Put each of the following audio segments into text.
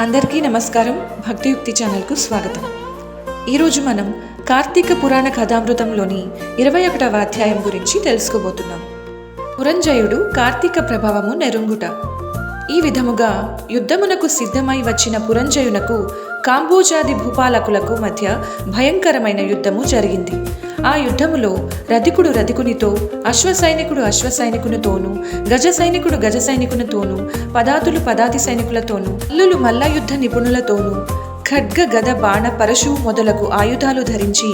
అందరికీ నమస్కారం. భక్తియుక్తి ఛానల్కు స్వాగతం. ఈరోజు మనం కార్తీక పురాణ కథామృతంలోని ఇరవై ఒకటవ అధ్యాయం గురించి తెలుసుకోబోతున్నాం. పురంజయుడు కార్తీక ప్రభావము నెరుంగుట. ఈ విధముగా యుద్ధమునకు సిద్ధమై వచ్చిన పురంజయునకు కాంబోజాది భూపాలకులకు మధ్య భయంకరమైన యుద్ధము జరిగింది. ఆ యుద్ధములో రధికుడు రధికునితో అశ్వ సైనికుడు అశ్వ సైనికునితోనూ గజ సైనికుడు గజ సైనికునితోనూ పదాతులు పదాతి సైనికులతోనూ అల్లులు మల్ల యుద్ధ నిపుణులతోనూ ఖడ్గ గద బాణ పరశువు మొదలగు ఆయుధాలు ధరించి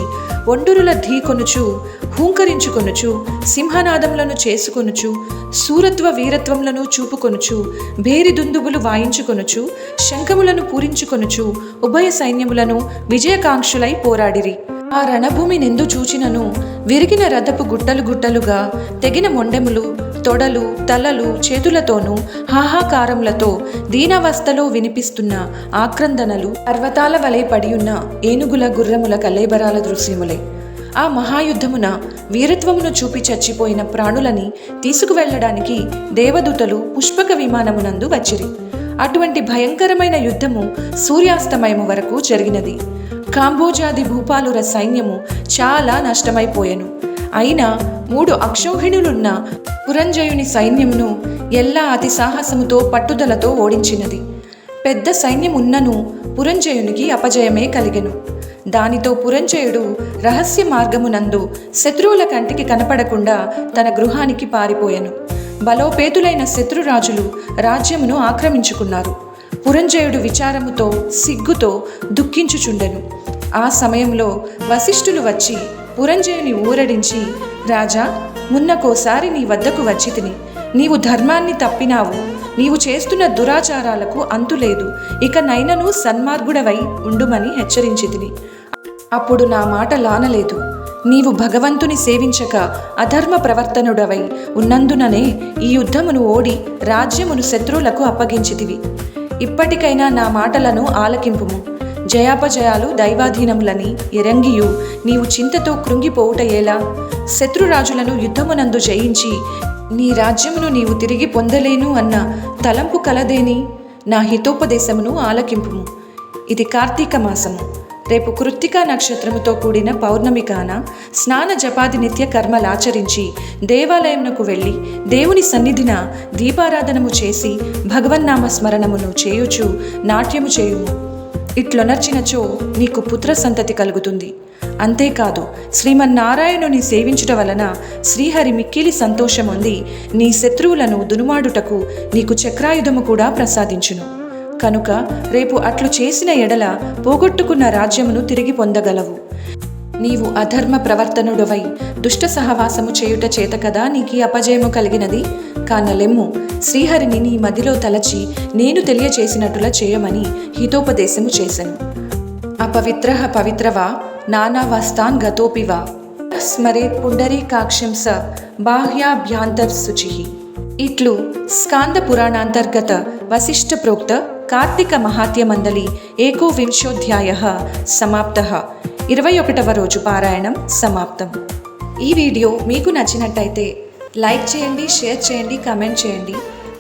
ఒండురుల ధీకొనుచు హూంకరించుకొనుచు సింహనాదములను చేసుకొనుచు సూరత్వ వీరత్వములను చూపుకొనుచు భేరి దుందుబులు వాయించుకొనుచు శంఖములను పూరించుకొనుచు ఉభయ సైన్యములను విజయకాంక్షులై పోరాడిరి. ఆ రణభూమి నిందు చూచినను విరిగిన రథపు గుట్టలు గుట్టలుగా తెగిన మొండెములు తొడలు తలలు చేతులతోనూ హాహాకారములతో దీనావస్థలో వినిపిస్తున్న ఆక్రందనలు పర్వతాల వలె పడియున్న ఏనుగుల గుర్రముల కలేబరాల దృశ్యములే. ఆ మహాయుద్ధమున వీరత్వమును చూపి చచ్చిపోయిన ప్రాణులని తీసుకువెళ్ళడానికి దేవదూతలు పుష్పక విమానమునందు వచ్చిరి. అటువంటి భయంకరమైన యుద్ధము సూర్యాస్తమయము వరకు జరిగినది. కాంబోజాది భూపాలుర సైన్యము చాలా నష్టమైపోయెను. అయినా మూడు అక్షోహిణులున్న పురంజయుని సైన్యమును ఎల్లా అతి సాహసముతో పట్టుదలతో ఓడించినది. పెద్ద సైన్యమున్నను పురంజయునికి అపజయమే కలిగెను. దానితో పురంజయుడు రహస్య మార్గమునందు శత్రువుల కంటికి కనపడకుండా తన గృహానికి పారిపోయాను. బలోపేతులైన శత్రురాజులు రాజ్యమును ఆక్రమించుకున్నారు. పురంజయుడు విచారముతో సిగ్గుతో దుఃఖించుచుండెను. ఆ సమయంలో వశిష్ఠులు వచ్చి పురంజయుని ఊరడించి రాజా మున్నకోసారి నీ వద్దకు వచ్చి తిని. నీవు ధర్మాన్ని తప్పినావు. నీవు చేస్తున్న దురాచారాలకు అంతులేదు ఇక నైనను సన్మార్గుడవై ఉండుమని హెచ్చరించి తిని. అప్పుడు నా మాట లానలేదు. నీవు భగవంతుని సేవించక అధర్మ ప్రవర్తనుడవై ఉన్నందుననే ఈ యుద్ధమును ఓడి రాజ్యమును శత్రువులకు అప్పగించితివి ఇప్పటికైనా నా మాటలను ఆలకింపుము. జయాపజయాలు దైవాధీనములని ఎరంగియు నీవు చింతతో కృంగిపోవుట ఎలా? శత్రురాజులను యుద్ధమునందు జయించి నీ రాజ్యమును నీవు తిరిగి పొందలేను అన్న తలంపు కలదేని? నా హితోపదేశమును ఆలకింపుము. ఇది కార్తీక మాసము. రేపు కృత్తికా నక్షత్రముతో కూడిన పౌర్ణమి కాన స్నాన జపాది నిత్య కర్మలాచరించి దేవాలయమునకు వెళ్ళి దేవుని సన్నిధిన దీపారాధనము చేసి భగవన్నామ స్మరణమును చేయుచు నాట్యము చేయుము. ఇట్లొనర్చినచో నీకు పుత్ర సంతతి కలుగుతుంది. అంతేకాదు శ్రీమన్నారాయణుని సేవించుట వలన శ్రీహరి మిక్కిలి సంతోషముంది నీ శత్రువులను దునుమాడుటకు నీకు చక్రాయుధము కూడా ప్రసాదించును. కనుక రేపు అట్లు చేసిన ఎడల పోగొట్టుకున్న రాజ్యమును తిరిగి పొందగలవు. నీవు అధర్మ ప్రవర్తనుడవై దుష్ట సహవాసము చేయుట చేత కదా నీకీ అపజయము కలిగినది? కానలెమ్ము శ్రీహరిని నీ మదిలో తలచి నేను తెలియచేసినట్టులా చేయమని హితోపదేశము చేశను అపవిత్ర పవిత్రవా నానావస్థాన్ గతోపివా. స్మరేత్ పుండరీకాక్షం స బాహ్యాభ్యాంతర్శుచి ఇట్లు స్కాంద పురాణాంతర్గత వశిష్ఠ ప్రోక్త కార్తీక మహాత్య మండలి ఏకోవింశోధ్యాయ సమాప్త. ఇరవై ఒకటవ రోజు పారాయణం సమాప్తం. ఈ వీడియో మీకు నచ్చినట్టయితే లైక్ చేయండి షేర్ చేయండి కమెంట్ చేయండి.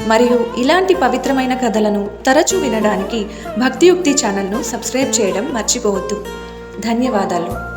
మరియు ఇలాంటి పవిత్రమైన కథలను తరచూ వినడానికి భక్తియుక్తి ఛానల్ను సబ్స్క్రైబ్ చేయడం మర్చిపోవద్దు. ధన్యవాదాలు.